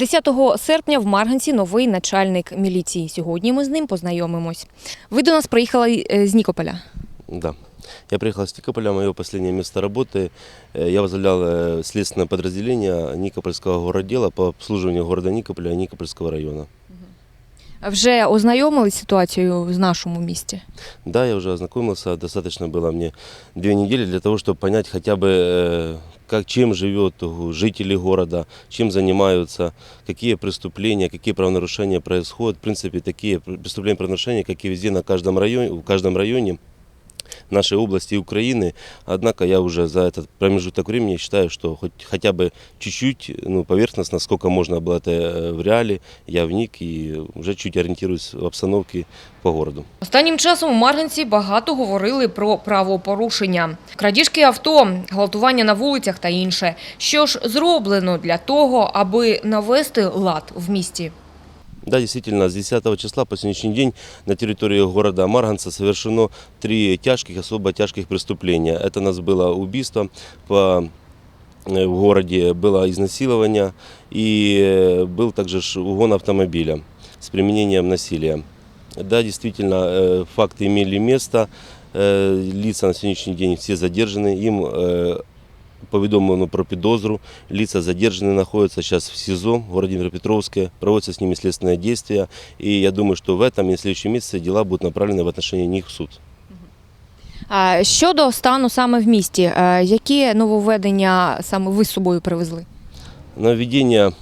10 серпня в Марганці новий начальник міліції. Сьогодні ми з ним познайомимось. Ви до нас приїхали е, з Нікополя. Да. Я приехал с Никополя, мое последнее место работы. Э, Я возглавлял э, следственное подразделение Никопольского городдела по обслуживанию города Никополя и Никопольского района. Вже ознайомились з ситуацією в нашому місті. Да, я уже ознакомился, достаточно было мне две недели для того, чтобы понять хотя бы, э, как, чем живет жители города, чем занимаются, какие преступления, какие правонарушения происходят. В принципе, такие преступления, правонарушения, как и везде на каждом районе, в каждом районе нашей области Украины. Однако я уже за этот промежуток времени считаю, что хоть хотя бы чуть-чуть, ну, поверхностно, сколько можно было это э, в реале, я вник и уже чуть ориентируюсь в обстановке по городу. Останнім часом у Марганці багато говорили про правопорушення. Крадіжки авто, гвалтування на вулицях та інше. Що ж зроблено для того, аби навести лад в місті? Да, действительно, с 10 числа по сегодняшний день на территории города Марганца совершено три тяжких, особо тяжких преступления. Это у нас было убийство по э, в городе, было изнасилование и э, был также ж угон автомобиля с применением насилия. Да, действительно, э, факты имели место. Э, Лица на сегодняшний день все задержаны. Им э, повідомлено про підозру. Лица задержаны находятся сейчас в СИЗО в городе Днепропетровске. Проводятся с ними следственные действия. И я думаю, что в этом и в следующем месяце дела будут направлены в отношении них в суд. А щодо стану саме в місті, е, які нововведення саме ви з собою привезли? Нововведения,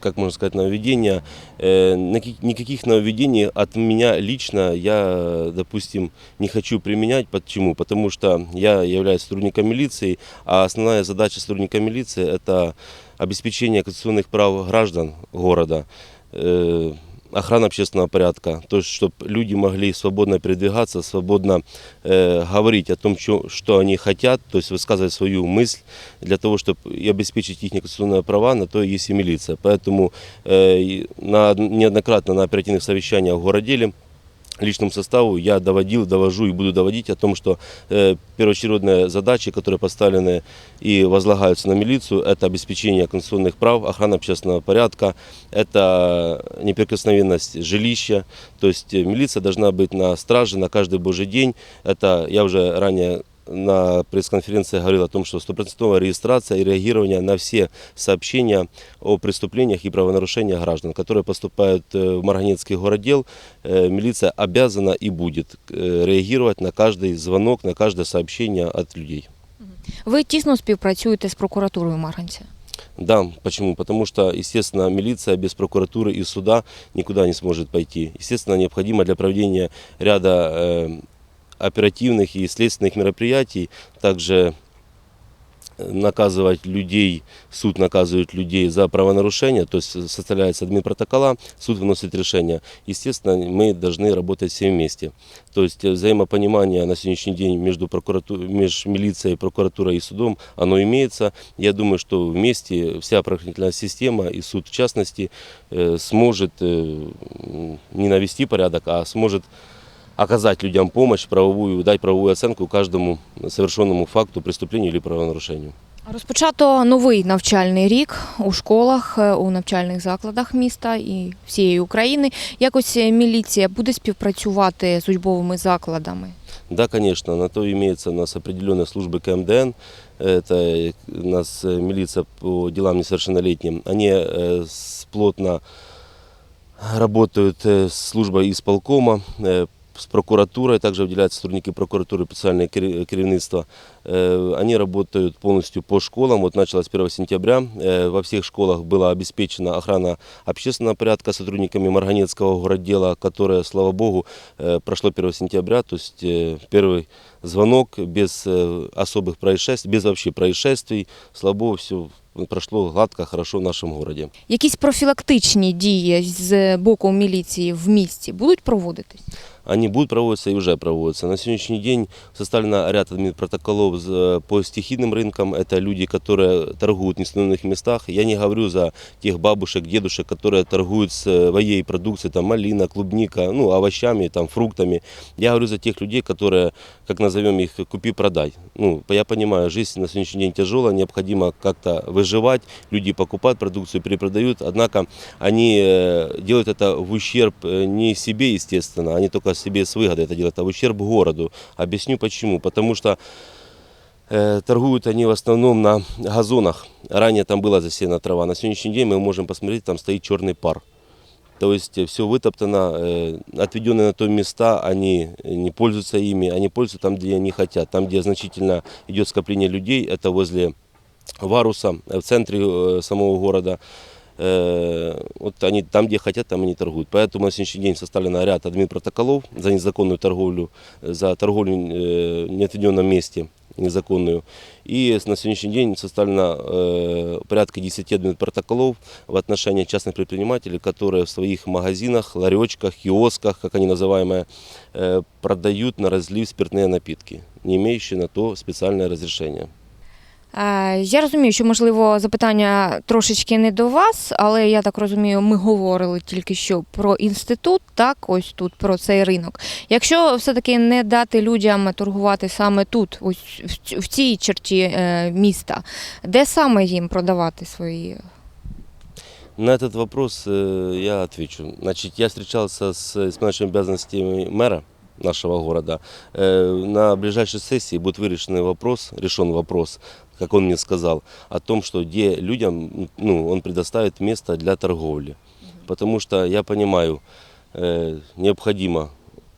как можно сказать, нововведения, э, наки- никаких нововведений от меня лично я, допустим, не хочу применять. Почему? Потому что я являюсь сотрудником милиции, а основная задача сотрудника милиции – это обеспечение конституционных прав граждан города, э, охрана общественного порядка, то есть чтобы люди могли свободно передвигаться, свободно э, говорить о том, чё- что они хотят, то есть высказывать свою мысль для того, чтобы и обеспечить их конституционные права, на то есть и милиция. Поэтому э, и на, неоднократно на оперативных совещаниях в городеле личному составу я доводил, довожу и буду доводить о том, что э, первоочередные задачи, которые поставлены и возлагаются на милицию, это обеспечение конституционных прав, охрана общественного порядка, это неприкосновенность жилища. То есть э, милиция должна быть на страже на каждый божий день. Это я уже ранее на пресс-конференции говорил о том, что стопроцентовая регистрация и реагирование на все сообщения о преступлениях и правонарушениях граждан, которые поступают э, в Марганецкий городдел, э, милиция обязана и будет э, реагировать на каждый звонок, на каждое сообщение от людей. Ви тісно співпрацюєте з прокуратурою Марганця. Да, почему? Потому что, естественно, милиция без прокуратуры и суда никуда не сможет пойти. Естественно, необходимо для проведения ряда э, оперативных и следственных мероприятий также наказывать людей, суд наказывает людей за правонарушения, то есть составляется админпротокола, суд выносит решение. Естественно, мы должны работать все вместе. То есть э, взаимопонимание на сегодняшний день между, прокурату- между милицией, прокуратурой и судом, оно имеется. Я думаю, что вместе вся правоохранительная система и суд в частности э, сможет э, не навести порядок, а сможет оказать людям помощь, правовую, дать правовую оценку каждому совершенному факту, преступлению или правонарушению. Розпочато новий навчальний рік у школах, е, у навчальних закладах міста і всієї України. Якось е, міліція буде співпрацювати з учбовими закладами. Да, конечно, на то имеется у нас определенные службы КМДН, это у нас э, милиция по делам несовершеннолетним. Они э, с- плотно работают э, с службой исполкома, э, с прокуратурой, также выделяются сотрудники прокуратуры, специальное кер- керівництво. Э, Они работают полностью по школам. Вот началось 1 сентября. Э, Во всех школах была обеспечена охрана общественного порядка сотрудниками Марганецкого городдела, которое, слава богу, э, прошло 1 сентября. То есть э, первый звонок без э, особых происшествий, без вообще происшествий. Слава богу, все прошло гладко, хорошо в нашем городе. Якісь профілактичні дії з боку міліції в місті будуть проводитись? Они будут проводиться и уже проводятся. На сегодняшний день составлено ряд админпротоколов з- по стихийным рынкам. Это люди, которые торгуют в неустановленных местах. Я не говорю за тех бабушек, дедушек, которые торгуют своей продукцией, там малина, клубника, ну, овощами, там, фруктами. Я говорю за тех людей, которые, как назовем их, купи-продай. Ну, я понимаю, жизнь на сегодняшний день тяжелая, необходимо как-то выживать. Люди покупают продукцию, перепродают, однако они э, делают это в ущерб э, не себе, естественно, они только себе с выгодой это делают, а в ущерб городу. Объясню почему. Потому что Э, Торгуют они в основном на газонах. Ранее там была засеяна трава. На сегодняшний день мы можем посмотреть, там стоит черный пар. То есть все вытоптано, э, отведенные на то места, они не пользуются ими, они пользуются там, где они хотят. Там, где значительно идет скопление людей, это возле Варуса, э, в центре э, самого города. Э, Вот они там, где хотят, там они торгуют. Поэтому на сегодняшний день составлено ряд админпротоколов за незаконную торговлю, э, за торговлю э, в неотведенном месте незаконную. И на сегодняшний день составлено э, порядка 10 админпротоколов в отношении частных предпринимателей, которые в своих магазинах, ларечках, киосках, как они называемые, э, продают на разлив спиртные напитки, не имеющие на то специальное разрешение. Е, Я розумію, що можливо запитання трошечки не до вас, але я так розумію, ми говорили тільки що про інститут, так ось тут про цей ринок. Якщо все-таки не дати людям торгувати саме тут, ось в ць- в цій черті е, міста, де саме їм продавати свої? На этот вопрос э, я отвечу. Значит, я встречался с исполняющим обязанностями мэра нашего города. Э, На ближайшей сессии будет вырešен вопрос, решен вопрос, как он мне сказал, о том, что где людям, ну, он предоставит место для торговли. Потому что я понимаю, э, необходимо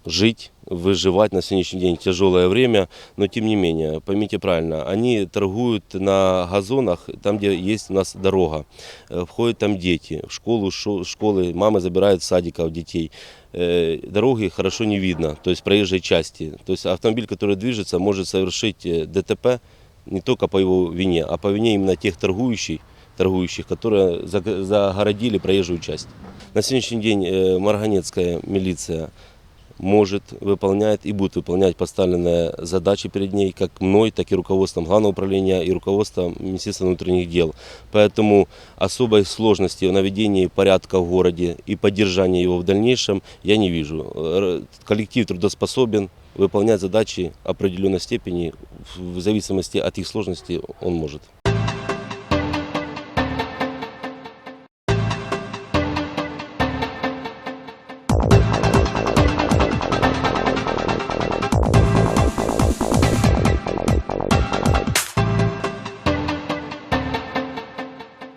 жить, выживать на сегодняшний день тяжелое время, но тем не менее, поймите правильно, они торгуют на газонах, там, где есть у нас дорога, Э, входят там дети, в школу, шо- школы, мамы забирают с садиков детей. Э, Дороги хорошо не видно, то есть проезжей части. То есть автомобиль, который движется, может совершить э, ДТП не только по его вине, а по вине именно тех торгующих, торгующих, которые заг- загородили проезжую часть. На сегодняшний день э, Марганецкая милиция может, выполняет и будет выполнять поставленные задачи перед ней, как мной, так и руководством Главного управления и руководством Министерства внутренних дел. Поэтому особой сложности в наведении порядка в городе и поддержании его в дальнейшем я не вижу. Э, Коллектив трудоспособен, выполнять задачи определенной степени, в зависимости от их сложности он может.